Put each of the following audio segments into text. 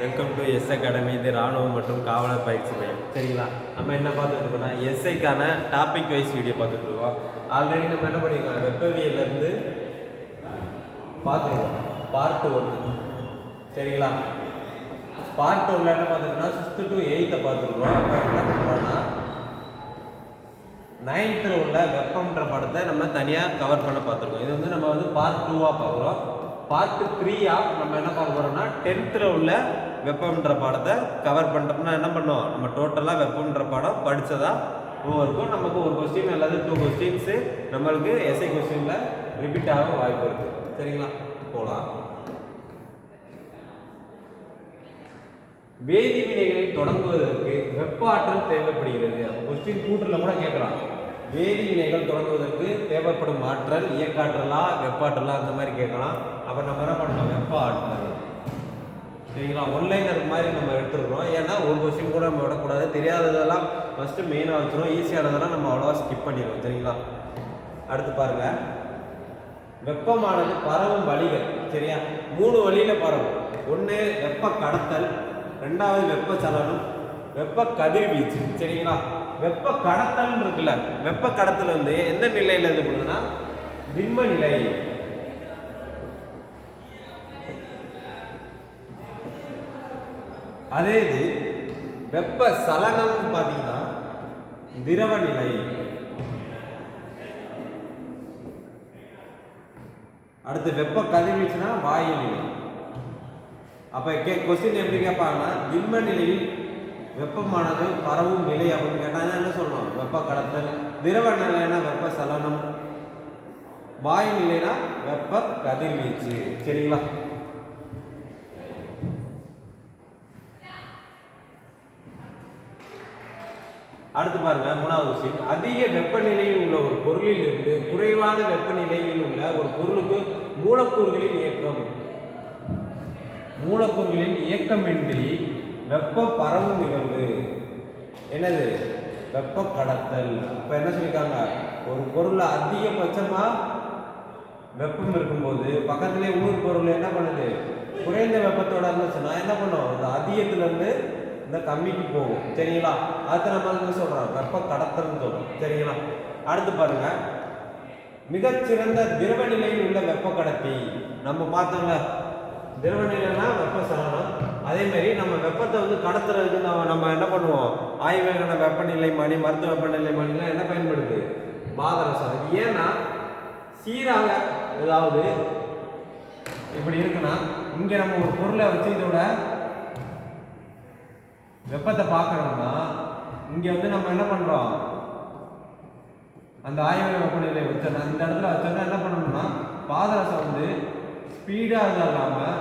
Welcome to S academy இது ராணுவம் மற்றும் காவலர் பயிற்சி மையம். சரிங்களா? நம்ம என்ன பார்த்துட்டு இருக்கோம்னா எஸ்ஐக்கான டாபிக் வைஸ் வீடியோ பார்த்துட்டு இருக்கோம். ஆல்ரெடி நம்ம என்ன பண்ணிக்கலாம் வெப்பவியலேருந்து பார்த்துருக்கோம். பார்ட் ஒன்று சரிங்களா? பார்ட் ஒன்றில் என்ன பார்த்துருக்கோம்னா சிக்ஸ்த்து டு எயித்தை பார்த்துருக்கோம். அப்போ என்ன பண்ணுறோம்னா நைன்த்தில் உள்ள வெப்பம்ன்ற படத்தை நம்ம தனியாக கவர் பண்ண பார்த்துருக்கோம். இது வந்து நம்ம வந்து பார்ட் டூவாக பார்க்குறோம். பார்ட் த்ரீயாக நம்ம என்ன பார்க்க போகிறோம்னா டென்த்தில் உள்ள வெப்பம்ன்ற பாடத்தை கவர் பண்ணிட்டோம்னா என்ன பண்ணோம் நம்ம டோட்டலாக வெப்பம்ன்ற பாடம் படித்ததா இருக்கும் நமக்கு ஒரு கொஸ்டின் அல்லது டூ கொஸ்டின்ஸு நம்மளுக்கு எஸ்ஐ கொஸ்டினில் ரிப்பீட் ஆக வாய்ப்பு இருக்குது சரிங்களா? போகலாம் வேதி வினைகளை தொடங்குவதற்கு வெப்ப ஆற்றல் தேவைப்படுகிறது. கொஸ்டின் கூட்டில் கூட கேட்கலாம். வேதி வினைகள் தொடங்குவதற்கு தேவைப்படும் ஆற்றல் இயக்காற்றலா வெப்பாற்றலா அந்த மாதிரி கேட்கலாம். அப்போ நம்ம என்ன பண்ணணும்? வெப்ப ஆற்றல். சரிங்களா? ஒன்லைனர் மாதிரி நம்ம எடுத்துருக்கோம் ஏன்னா ஒரு கொஸ்டின் கூட நம்ம விடக்கூடாது. தெரியாததெல்லாம் ஃபஸ்ட்டு மெயினாக வச்சுருவோம் ஈஸியானதெல்லாம் நம்ம அவ்வளோவா ஸ்கிப் பண்ணிடுவோம். சரிங்களா? அடுத்து பாருங்கள் வெப்பமானது பரவும் வழிகள். சரியா? மூணு வழியில் பரவும். ஒன்று வெப்ப கடத்தல். ரெண்டாவது வெப்ப சலனம். வெப்ப கதிர்வீச்சு. சரிங்களா? வெப்ப கடத்தல் இருக்குல்ல வெப்ப கடத்தல் வந்து எந்த நிலையில் இருந்து கொடுக்குதுன்னா திண்ம நிலை அதே இது வெப்ப சலனம் பார்த்தீங்கன்னா திரவ நிலை. அடுத்து வெப்ப கதிர்வீச்சுனா வாயு நிலை. அப்ப கே கொஸ்டின் எப்படி கேட்பாங்கன்னா திண்ம நிலையில் வெப்பமானது பரவும் நிலை அப்படின்னு கேட்டால் என்ன சொல்லணும் வெப்ப கடத்தல். திரவ நிலைனா வெப்ப சலனம். வாயு நிலைனா வெப்ப கதிர்வீச்சு. சரிங்களா? அடுத்து பாருங்க மூணாவது விஷயம் அதிக வெப்பநிலையில் உள்ள ஒரு பொருளில் இருந்து குறைவான வெப்பநிலையில் உள்ள ஒரு பொருளுக்கு மூலக்கூறுகளின் இயக்கம். மூலக்கூறுகளின் இயக்கமின்றி வெப்ப பரவும் நிகழ்வு. என்னது? வெப்ப கடத்தல். இப்போ என்ன சொல்லியிருக்காங்க ஒரு பொருள் அதிகபட்சமா வெப்பம் இருக்கும்போது பக்கத்திலே ஊர் பொருள் என்ன பண்ணுது? குறைந்த வெப்பத்தோட இருந்துச்சுன்னா என்ன பண்ணும்? அந்த அதிகத்துல இருந்து இந்த கம்மிக்கு போகும். சரிங்களா? அது நம்ம என்ன சொல்கிறோம் வெப்ப கடத்தல்னு சொல்கிறோம் சரிங்களா? அடுத்து பாருங்க. மிகச்சிறந்த திரவ நிலையில் உள்ள வெப்ப கடத்தி. நம்ம பார்த்தோம்ல திரவ நிலைனா வெப்ப சலனம். அதே மாதிரி நம்ம வெப்பத்தை வந்து கடத்துறதுக்கு நம்ம நம்ம என்ன பண்ணுவோம்? ஆய்வகன வெப்பநிலை மணி மருத்துவ வெப்பநிலை மணிலாம் என்ன பயன்படுது? பாதரசம். ஏன்னா சீராக ஏதாவது இப்படி இருக்குன்னா இங்கே நம்ம ஒரு பொருளை வச்சு இதோட வெப்பத்தை பார்க்கணும்னா இங்கே வந்து நம்ம என்ன பண்ணுறோம் அந்த ஆய்வக வெப்பநிலை வச்சோம்னா இந்த இடத்துல வச்சோம்னா என்ன பண்ணணும்னா பாதரசம் வந்து ஸ்பீடாக இல்லாமல்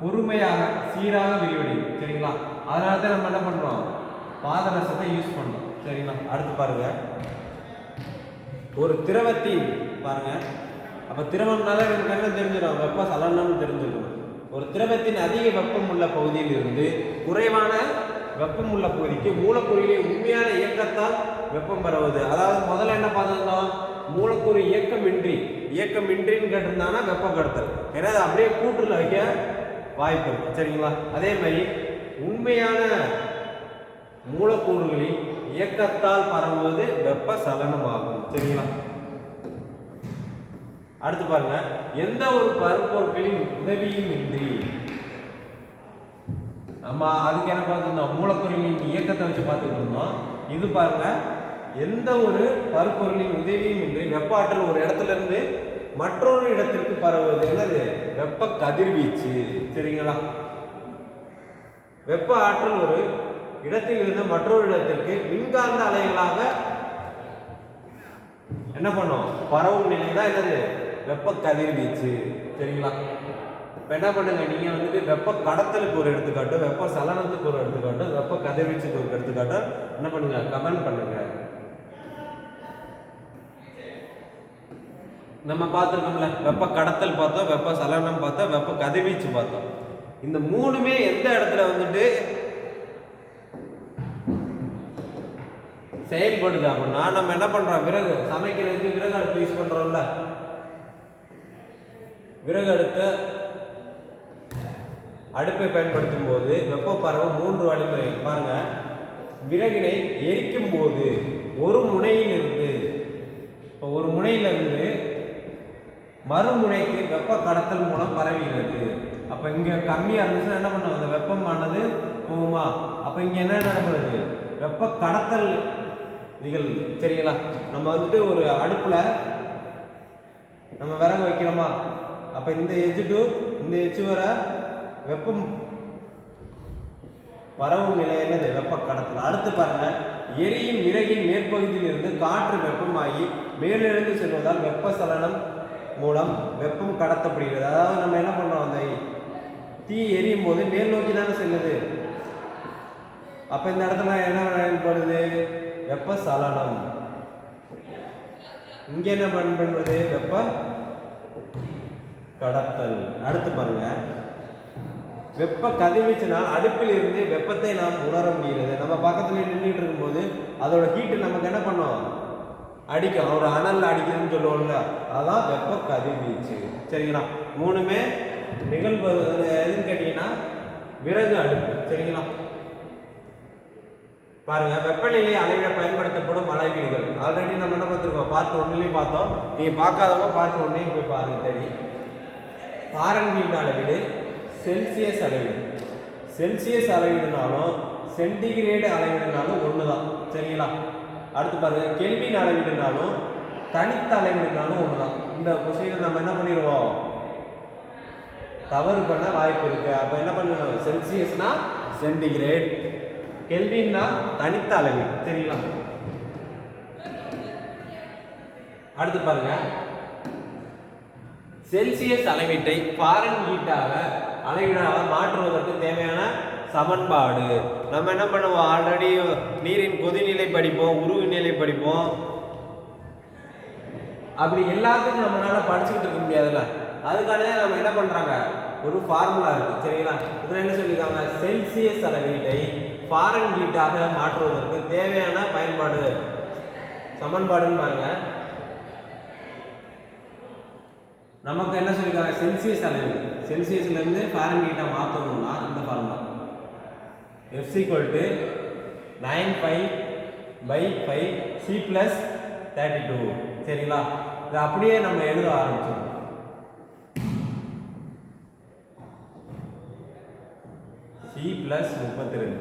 பொறுமையாக சீராக விரிவடையும். சரிங்களா? அதனால தான் நம்ம என்ன பண்ணுறோம் பாதரசத்தை யூஸ் பண்ணுறோம் சரிங்களா? அடுத்து பாருங்க. ஒரு திரவத்தின் பாருங்க. அப்போ திரவம்னால எனக்கு என்ன தெரிஞ்சிடும். வெப்ப சலனம்னு தெரிஞ்சிடும் ஒரு திரவத்தின் அதிக வெப்பம் உள்ள பகுதியில் இருந்து குறைவான வெப்பம் உள்ள பகுதிக்கு மூலக்கூறிலே உண்மையான இயக்கத்தால் வெப்பம் பரவுது. அதாவது முதல்ல என்ன பார்த்துருந்தோம் மூலக்கூறு இயக்கமின்றி இயக்கமின்றின்னு கேட்டிருந்தாங்கன்னா வெப்பம் கடத்தல். ஏன்னா அது அப்படியே கூட்டுல வைக்க வாய்ப்பு இருக்கு. சரிங்களா? அதே மாதிரி உண்மையான மூலக்கூறுகளின் இயக்கத்தால் பரவுவது வெப்ப சலனமாகும். சரிங்களா? அடுத்து பாருங்க. எந்த ஒரு பருப்பொருட்களின் உதவியும் இன்றி நம்ம அதுக்கு என்ன பார்த்துருந்தோம்? மூலப்பொருளின் இயக்கத்தை வச்சு பார்த்துட்டு இருந்தோம். இது பாருங்க எந்த ஒரு பருப்பொருளின் உதவியும் இன்றி வெப்ப ஆற்றல் ஒரு இடத்துல இருந்து மற்றொரு இடத்திற்கு பரவுவது என்னது? வெப்ப கதிர்வீச்சு. சரிங்களா? வெப்ப ஆற்றல் ஒரு இடத்தில் இருந்து மற்றொரு இடத்திற்கு மின்காந்த அலைகளாக என்ன பண்ணும்? பரவும் நிலை தான் என்னது? வெப்ப கதிர்வீச்சு. சரிங்களா? இப்போ என்ன பண்ணுங்க நீங்கள் வந்துட்டு வெப்ப கடத்தலுக்கு ஒரு எடுத்துக்காட்டு வெப்ப சலனத்துக்கு ஒரு எடுத்துக்காட்டு வெப்ப கதிர்வீச்சுக்கு ஒரு எடுத்துக்காட்டு என்ன பண்ணுங்க கமெண்ட் பண்ணுங்க. நம்ம பார்த்துருக்கோம்ல வெப்ப கடத்தல் பார்த்தோம் வெப்ப சலனம் பார்த்தோம் வெப்ப கதிர்வீச்சு பார்த்தோம். இந்த மூணுமே எந்த இடத்துல வந்துட்டு செயல்படுது அப்படின்னா நம்ம என்ன பண்றோம் விறகு சமைக்கிறதுக்கு விறகு அடுப்பு யூஸ் பண்றோம்ல. விறகு அடுப்பு அடுப்பை பயன்படுத்தும் போது வெப்ப பரவு மூன்று வழிமுறை பாருங்க. விறகினை எரிக்கும் போது ஒரு முனையிலிருந்து இப்போ ஒரு முனையிலிருந்து மறுமுனைக்கு வெப்ப கடத்தல் மூலம் பரவுகிறது அப்போ இங்கே கம்மியாக இருந்துச்சுன்னா என்ன பண்ணும்? அந்த வெப்பமானது போகுமா? அப்போ இங்கே என்ன நடக்கிறது? வெப்ப கடத்தல் நிகழ்வு சரிங்களா? நம்ம வந்துட்டு ஒரு அடுப்பில் நம்ம விறகு வைக்கிறோமா அப்போ இந்த எஜ்ஜு டு இந்த எஜ்ஜு வர வெப்பம் பரவும் நிலை என்னது வெப்ப கடத்தல். அடுத்து பாருங்க எரியும் விறகின் மேற்பகுதியில் இருந்து காற்று வெப்பமாகி மேலிருந்து செல்வதால் வெப்பசலனம் மூலம் வெப்பம் கடத்தப்படுகிறது. அதாவது நம்ம என்ன பண்ணுறோம் அந்த தீ எரியும் போது மேல் நோக்கி தானே செல்லுது. அப்போ இந்த இடத்துல என்ன பயன்படுது? வெப்பசலனம் இங்கே என்ன பயன்படுவது? வெப்ப கடத்தல். அடுத்து பாருங்க வெப்ப கதிர்வீச்சுனால் அடுப்பில் இருந்து வெப்பத்தை நாம் உணர முடிகிறது. நம்ம பக்கத்துல நின்றுட்டு இருக்கும்போது அதோட ஹீட்டு நமக்கு என்ன பண்ணும்? அடிக்கும். ஒரு அனல் அடிக்குதுன்னு சொல்லுவோம்ல அதுதான் வெப்ப கதிர்வீச்சு. சரிங்களா? மூணுமே நிகழ்வு எதுன்னு கேட்டீங்கன்னா விறகு அடுப்பு. சரிங்களா? பாருங்க வெப்பநிலை அளவிட பயன்படுத்தப்படும் அளவீடுகள். ஆல்ரெடி நம்ம என்ன பார்த்துருக்கோம்? பார்ட் ஒன்றுலையும் பார்த்தோம். நீங்கள் பார்க்காதவங்க பார்ட் ஒன்றையும் போய் பாருங்க பாரன் ஃபாரன்ஹீட் அளவீடு செல்சியஸ் அளவீடு செல்சியஸ் அளவீடுனாலும் சென்டிகிரேடு அளவீடுனாலும் ஒன்று தான் சரிங்களா? அடுத்து பாருங்கள் கெல்வின் அளவீடுனாலும் தனித்த அளவீடுனாலும் ஒன்று தான் இந்த கொஸ்டினை நம்ம என்ன பண்ணிடுவோம்? தவறு பண்ண வாய்ப்பு இருக்கு. அப்போ என்ன பண்ணணும்? செல்சியஸ்னா சென்டிகிரேட் கெல்வின்னா தனித்த அளவீடு சரிங்களா? அடுத்து பாருங்க. செல்சியஸ் அளவீட்டை ஃபாரன்ஹீட்டாக அளவீடாக மாற்றுவதற்கு தேவையான சமன்பாடு. நம்ம என்ன பண்ணுவோம்? ஆல்ரெடி நீரின் கொதிநிலை படிப்போம் உருகு நிலை படிப்போம். அப்படி எல்லாத்துக்கும் நம்மளால படிச்சுக்கிட்டு இருக்க முடியாதுல்ல? அதுக்கான நம்ம என்ன பண்றாங்க? ஒரு ஃபார்முலா இருக்கு சரிங்களா? இதுல என்ன சொல்லியிருக்காங்க? செல்சியஸ் அளவீட்டை ஃபாரன்ஹீட்டாக மாற்றுவதற்கு தேவையான பயன்பாடு. சமன்பாடுன்னு பாருங்க. நமக்கு என்ன சொல்லியிருக்காங்க செல்சியஸ் அளவு. செல்சியஸ்லேருந்து ஃபாரன்ஹீட்டாக மாற்றணும்னா இந்த formula F equal to nine five by five C plus thirty two சரிங்களா? இதை அப்படியே நம்ம எழுத ஆரம்பிச்சோம் சி ப்ளஸ் முப்பத்தி ரெண்டு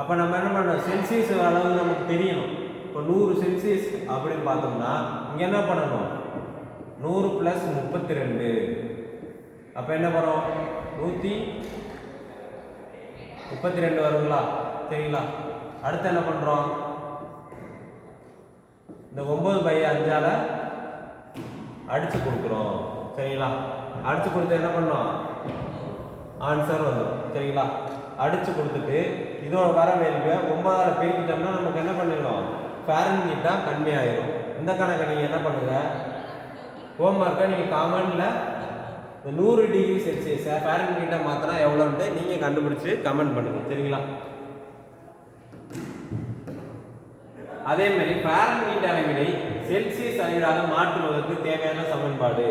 அப்போ நம்ம என்ன பண்ணோம் செல்சியஸ் அளவு நமக்கு தெரியணும். இப்போ நூறு செல்சியஸ் அப்படின்னு பார்த்தோம்னா இங்கே என்ன பண்ணணும்? நூறு ப்ளஸ் முப்பத்தி ரெண்டு அப்போ என்ன வரும்? நூற்றி முப்பத்தி ரெண்டு வருங்களா? சரிங்களா? அடுத்து என்ன பண்ணுறோம் இந்த ஒம்பது பை அஞ்சால் அடித்து கொடுக்குறோம். சரிங்களா? அடித்து கொடுத்து என்ன பண்ணோம்? ஆன்சர் வந்துடும் சரிங்களா? அடித்து கொடுத்துட்டு இதோட வர வேல்யூவை ஒன்பதால் பெருக்கிட்டோம்னா நமக்கு என்ன பண்ணிடணும் ஃபேரன்ஹீட்டாக கம்மியாயிரும். இந்த கணக்கை நீங்கள் என்ன பண்ணுங்கள் ஹோம்ஒர்க்கை நீங்கள் காமனில் இந்த நூறு டிகிரி செல்சியஸை ஃபேரன்ஹீட்டாக மாற்றினா எவ்வளோன்ட்டு நீங்கள் கண்டுபிடிச்சி கமெண்ட் பண்ணுங்கள் சரிங்களா? அதே மாதிரி ஃபாரன்ஹீட் அளவினை செல்சியஸ் அளவிலாக மாற்றுவதற்கு தேவையான சமன்பாடு.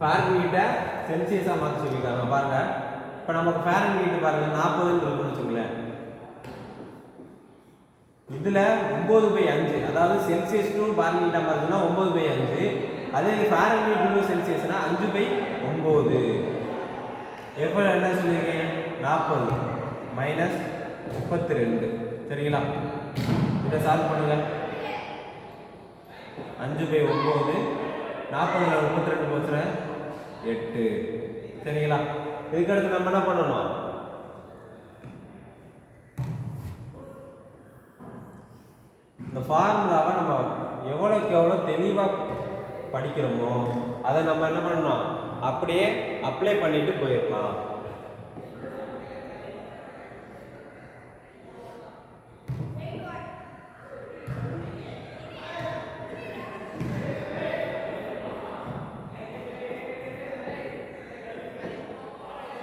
ஃபாரன்ஹீட்டை செல்சியஸாக மாற்ற சொல்லியிருக்காங்க. பாருங்க. இப்போ நமக்கு ஃபாரன்ஹீட் பாருங்க. நாற்பதுன்னு இருக்குன்னு வச்சுக்கோங்களேன். இதில் ஒம்பது பை அஞ்சு அதாவது செல்சியஸ் டு கீட்டாக பார்த்தீங்கன்னா ஒம்பது பை அஞ்சு. அதே ஃபாரன்ஹீட் டிகிரி செல்சியஸ்னா அஞ்சு பை ஒம்பது எப்போ என்ன சொல்லியிருக்கேன் நாற்பது மைனஸ் முப்பத்தி ரெண்டு சரிங்களா? இதை சால்வ் பண்ணுங்கள் அஞ்சு பை ஒம்பது நாற்பதுல முப்பத்தி ரெண்டு போச்சுல எட்டு. சரிங்களா? இதுக்கடுத்து நம்ம என்ன பண்ணணும்? இந்த ஃபார்முலாவை நம்ம எவ்வளோக்கு எவ்வளோ தெளிவாக படிக்கிறோமோ அதை நம்ம என்ன பண்ணணும்? அப்படியே அப்ளை பண்ணிட்டு போயிடலாம்.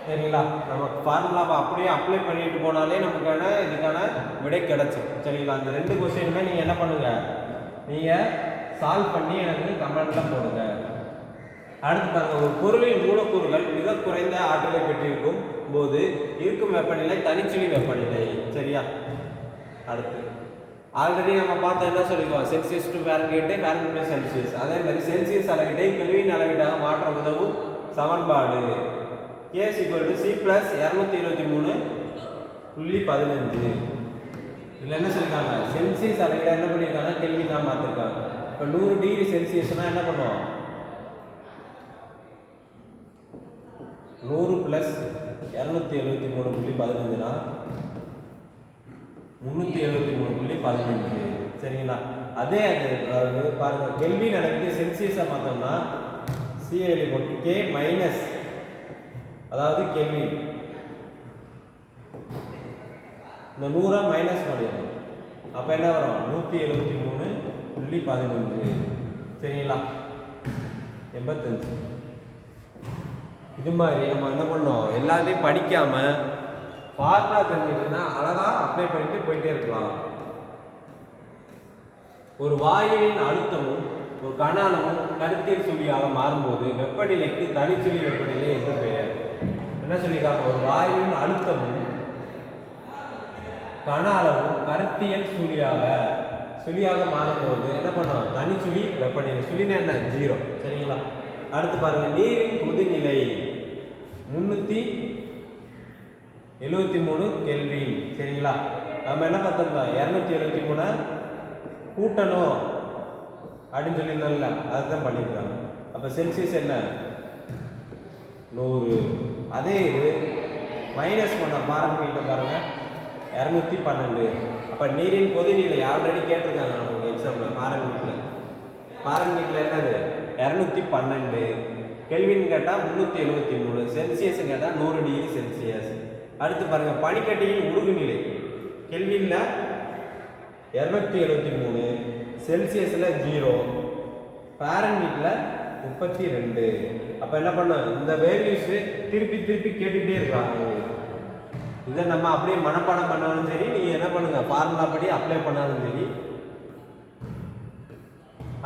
சரிங்களா? நம்ம ஃபார்முலாவை அப்படியே அப்ளை பண்ணிட்டு போனாலே நமக்கான இதுக்கான விடை கிடைச்சிடும் சரிங்களா? அந்த ரெண்டு கொஸ்டினுமே நீங்கள் என்ன பண்ணுங்க? நீங்கள் சால்வ் பண்ணி எனக்கு கமெண்ட்டில் போடுங்க. அடுத்து பாருங்க ஒரு பொருளின் மூலக்கூறுகள் மிக குறைந்த ஆற்றலை பெற்றிருக்கும் போது இருக்கும் வெப்பநிலை தனிச்சுழி வெப்பநிலை. சரியா? அடுத்து. ஆல்ரெடி நம்ம பார்த்தோம் என்ன சொல்லிக்குவோம் Celsius to Fahrenheit Fahrenheit to Celsius அதே மாதிரி செல்சியஸ் அளவீட்டை கெல்வின் அளவீட்டாக மாற்ற உதவும் சமன்பாடு. K is equal to C plus இரநூத்தி இருபத்தி மூணு புள்ளி பதினஞ்சு இதில் என்ன சொல்லியிருக்காங்க? செல்சியஸ் அளவீடாக என்ன பண்ணியிருக்காங்க? கெல்வி தான் மாற்றிருக்காங்க இப்போ நூறு டிகிரி செல்சியஸ்னால் என்ன பண்ணுவோம்? நூறு ப்ளஸ் இரநூத்தி எழுபத்தி மூணு புள்ளி பதினஞ்சுனா முந்நூற்றி எழுபத்தி மூணு புள்ளி பதினஞ்சு சரிங்களா? அதே அது பாருங்கள் பாருங்க கெல்வி நடக்குது செல்சியஸை பார்த்தோம்னா சிஏலி போட்டு கே மைனஸ் அதாவது கெல்வி இந்த நூறாக மைனஸ் பண்ணிடணும். அப்போ என்ன வரும்? நூற்றி எழுபத்தி மூணு புள்ளி பதினஞ்சு சரிங்களா எண்பத்தஞ்சு. இது மாதிரி நம்ம என்ன பண்ணோம்? எல்லாத்தையும் படிக்காம ஃபார்முலா தெரிஞ்சுக்கிட்டுனா அழகா அப்ளை பண்ணிட்டு போயிட்டே இருக்கலாம். ஒரு வாயுவின் அழுத்தமும் ஒரு கனானமும் கருத்தியல் சுழியாக மாறும்போது வெப்பநிலைக்கு தனிச்சுழி வெப்பநிலை என்று பெயர். என்ன சொல்லியிருக்காங்க? ஒரு வாயுவின் அழுத்தமும் கன அளவும் கருத்தியல் சுழியாக சுழியாக மாறும்போது என்ன பண்ணோம் தனிச்சுழி வெப்பநிலை சுழினா என்ன? ஜீரோ. சரிங்களா? அடுத்து பாருங்க நீரின் கொதிநிலை முந்நூற்றி எழுபத்தி மூணு கேள்வி சரிங்களா? நம்ம என்ன பார்த்துருந்தோம்? இரநூத்தி எழுபத்தி மூணு கூட்டணும் அப்படின்னு சொல்லியிருந்தோம்ல அதுதான் பண்ணியிருக்காங்க. அப்போ செல்சியஸ் என்ன? நூறு. அதே இது மைனஸ் பண்ண பாருங்க பாருங்கள் இரநூத்தி பன்னெண்டு. அப்போ நீரின் கொதிநிலை ஆல்ரெடி கேட்டிருக்காங்க நமக்கு எக்ஸாம்பிள் பாரங்கீட்டில் பாரங்கீட்டில் என்னது? இரநூத்தி பன்னெண்டு. கெல்வின் கேட்டால் முந்நூற்றி எழுபத்தி மூணு. செல்சியஸ் கேட்டால் நூறு டிகிரி செல்சியஸ். அடுத்து பாருங்கள் பனிக்கட்டியின் உருகுநிலை. கெல்வினில் இரநூத்தி எழுபத்தி மூணு. செல்சியஸில் ஜீரோ. ஃபாரன்ஹீட்டில் முப்பத்தி ரெண்டு. அப்போ என்ன பண்ணோம் இந்த வேல்யூஸு திருப்பி திருப்பி கேட்டுகிட்டே இருக்காங்க. இதை நம்ம அப்படியே மனப்பாடம் பண்ணாலும் சரி நீங்கள் என்ன பண்ணுங்க? ஃபார்முலா படி அப்ளை பண்ணாலும் சரி.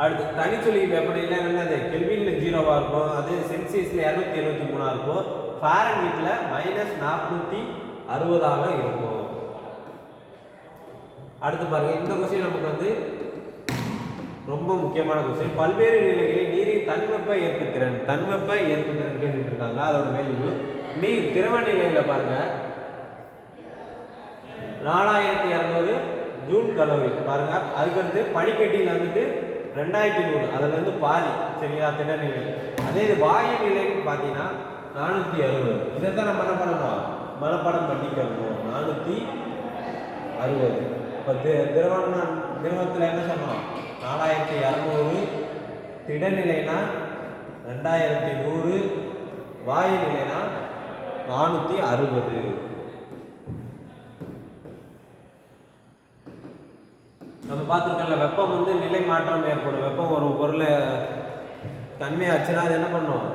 அடுத்து தனிச்சொலி வெப்பநிலை என்னது கெல்வினில் ஜீரோவாக இருக்கும். அது செல்சியஸில் இரநூத்தி எழுபத்தி மூணாக இருக்கும். ஃபாரன்ஹீட்டில் மைனஸ் நாற்பத்தி அறுபதாக இருக்கும். அடுத்து பாருங்கள் இந்த கொஸ்டின் நமக்கு வந்து ரொம்ப முக்கியமான கொஸ்டின் பல்வேறு நிலைகளில் நீரின் தன்வெப்ப ஏற்புத்திறன் தன்வெப்ப ஏற்புத்திறன் திறன் இருக்காங்க. அதோட வேல்யூ நீர் திரவ நிலையில் பாருங்கள் நாலாயிரத்தி இரநூறு ஜூன் கலோரி. பாருங்க அதுக்கடுத்து பனிக்கட்டியில் வந்துட்டு ரெண்டாயிரத்தி நூறு அதில் வந்து பாதி சரிங்களா திடநிலை. அதே இது வாயு நிலைன்னு பார்த்தீங்கன்னா நானூற்றி அறுபது. இதை தான் நம்ம என்ன பண்ணணும்? மனப்பாடம் பண்ணிக்கணும் நானூற்றி அறுபது. இப்போ தி திரவம்னா திரவத்தில் என்ன சொன்னோம்? நாலாயிரத்தி இரநூறு திடநிலைனா ரெண்டாயிரத்தி நூறு வாயு நிலைனா நானூற்றி அறுபது. பார்த்துருக்கோம்ல வெப்பம் வந்து நிலை மாற்றம் ஏற்படும். வெப்பம் ஒரு பொருளை தன்மையாச்சுன்னா அது என்ன பண்ணும்?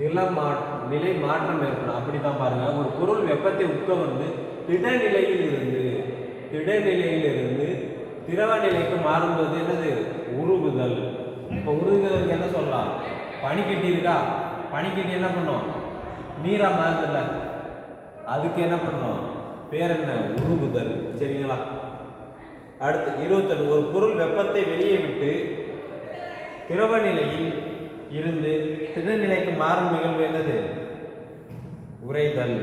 நில மா நிலை மாற்றம் ஏற்படும். அப்படி தான் பாருங்கள் ஒரு பொருள் வெப்பத்தை உட்கவர்ந்து திடநிலையில் இருந்து திடநிலையில் இருந்து திரவ நிலைக்கு மாறும்போது என்னது? உருகுதல். இப்போ உருகுதலுக்கு என்ன சொல்லலாம்? பனிக்கட்டி இருக்கா பனிக்கட்டி என்ன பண்ணும்? நீரா மாறுதில்ல. அதுக்கு என்ன பண்ணும்? பேர் என்ன? உருகுதல். சரிங்களா? அடுத்து இருபத்தொன்று ஒரு பொருள் வெப்பத்தை வெளியே விட்டு திரவ நிலையில் இருந்து திடநிலைக்கு மாறும் நிகழ்வு என்னது? உறைதல்.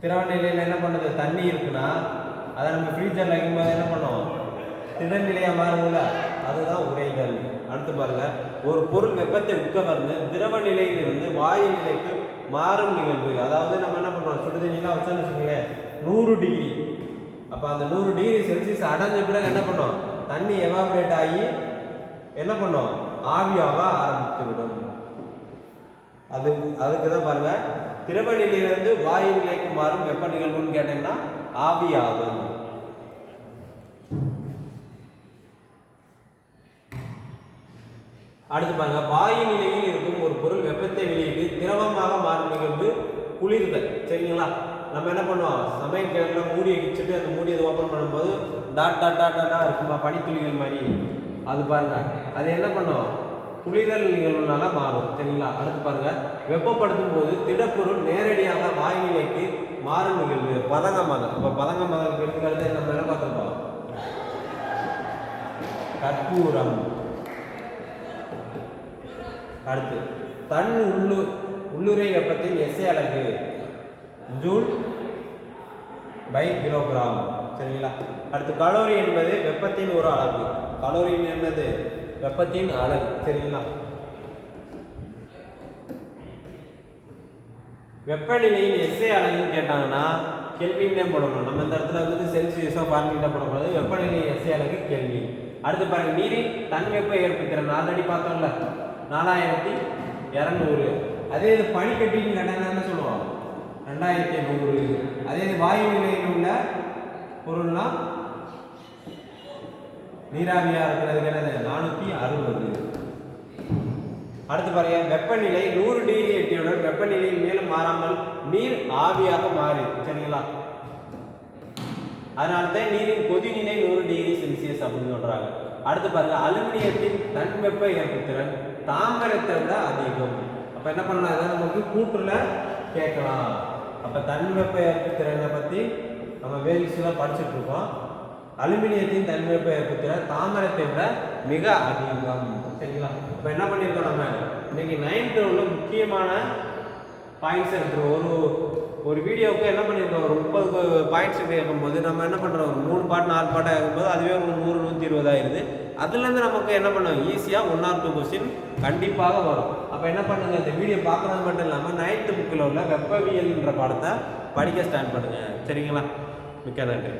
திரவ நிலையில் என்ன பண்ணுது? தண்ணி இருக்குன்னா அதை நம்ம ஃப்ரீஜர் வைக்கும்போது என்ன பண்ணுவோம் திடநிலையாக மாறுதுல்ல அதுதான் உறைதல். அடுத்து பாருங்க. ஒரு பொருள் வெப்பத்தை உட்கவர்ந்து திரவ நிலையிலிருந்து வாயு நிலைக்கு மாறும் நிகழ்வு. அதாவது நம்ம என்ன பண்ணுறோம் சுடுதண்ணிலாம் வச்சோன்னு வச்சுக்கோங்களேன். நூறு டிகிரி. அப்போ அந்த நூறு டிகிரி செல்சியஸ் அடைஞ்ச பிறகு என்ன பண்ணும்? தண்ணி எவாபரேட் ஆகி என்ன பண்ணும்? ஆவியாக ஆரம்பித்து விடும் அது அதுக்கு தான் பாருங்க. திரவ நிலையிலிருந்து வாயு நிலைக்கு மாறும் வெப்ப நிகழ்வுன்னு கேட்டீங்கன்னா ஆவியாகும். அடுத்து பாருங்க. வாயு நிலையில் இருக்கும் ஒரு பொருள் வெப்பத்தை வெளியிட்டு திரவமாக மாறும் நிகழ்வு குளிர்தல். சரிங்களா? நம்ம என்ன பண்ணுவோம்? சமையல் கேட்கல மூடியை வச்சுட்டு அந்த மூடியை ஓப்பன் பண்ணும்போது டாட் டாட் டாட் டாட்டா இருக்குமா? பனித்துளிகள் மாதிரி. அது பாருங்க. அது என்ன பண்ணும் குளிரல் நிகழ்வுனால மாறும். சரிங்களா? அடுத்து பாருங்க. வெப்பப்படுத்தும் போது திடப்பொருள் நேரடியாக வாயுநிலைக்கு மாறும் நிகழ்வு. பதங்கமதம் இப்போ பதங்க மதம் எடுத்துக்கிறது நம்ம என்ன பார்த்துருக்கோம் கற்பூரம். அடுத்து தன் உள்ளு உள்ளுரை வெப்பத்தின் எஸ்ஐ அழகு ஜூன் பை கிலோகிராம் சரிங்களா? அடுத்து கலோரி என்பது வெப்பத்தின் ஒரு அலகு கலோரி என்பது வெப்பத்தின் அலகு சரிங்களா? வெப்பநிலையின் எஸ்ஐ அலகுன்னு கேட்டாங்கன்னா கெல்வின் போடணும். நம்ம இந்த இடத்துல வந்து செல்சியஸோ ஃபார்மிட்டா போடக்கூடாது. வெப்பநிலையின் எஸ்ஐ அலகு கேள்வி அடுத்து பாருங்க நீரின் தன் வெப்ப ஏற்படுத்திறன் ஆல்ரெடி பார்த்தோம்ல. நாலாயிரத்தி இரநூறு. அதே இது பனிக்கட்டின்னு கேட்டாங்கன்னா ரெண்டாயிரத்தி ஐநூறு. அதே இது வாயு நிலையில் உள்ள பொருள்னா நீராவியாக இருக்கிறதுக்கு என்னது? நானூற்றி அறுபது. அடுத்து பாருங்க. வெப்பநிலை நூறு டிகிரி எட்டியுடன் வெப்பநிலையில் மேலும் மாறாமல் நீர் ஆவியாக மாறி சரிங்களா? அதனால தான் நீரின் கொதிநிலை நூறு டிகிரி செல்சியஸ் அப்படின்னு சொல்றாங்க. அடுத்து பாருங்க. அலுமினியத்தின் தன்வெப்ப ஏற்புத்திறன் தாமிரத்தை விட அதிகம். அப்ப என்ன பண்ணலாம்? இதை நமக்கு கூட்டுல கேட்கலாம். அப்போ தன்வெப்ப ஏற்புத்திறனை நம்ம வேலிக்ஸ்ல படிச்சுட்டு இருக்கோம் அலுமினியத்தின் தன்வெப்ப ஏற்புத்திறன் விட மிக அதிகம். சரிங்களா? இப்போ என்ன பண்ணியிருக்கோம் நம்ம? இன்னைக்கு நைன்த்து உள்ள முக்கியமான பாயிண்ட்ஸ் எடுத்துருவோம். ஒரு ஒரு வீடியோவுக்கு என்ன பண்ணியிருக்கோம் ஒரு முப்பது பாயிண்ட்ஸ் கேட்கும்போது நம்ம என்ன பண்ணுறோம் ஒரு மூணு பாட்டு நாலு பாட்டாக இருக்கும்போது அதுவே ஒரு நூறு நூற்றி இருபதாயிருது அதுலேருந்து நமக்கு என்ன பண்ணுவோம் ஈஸியாக ஒன் ஆர் டூ கொஸ்டின் கண்டிப்பாக வரும். அப்போ என்ன பண்ணுங்க? இந்த வீடியோ பார்க்குறது மட்டும் இல்லாமல் நைன்த்து புக்கில் உள்ள வெப்பவியல்ன்ற பாடத்தை படிக்க ஸ்டார்ட் பண்ணுங்கள் சரிங்களா? மிக்க நன்றி.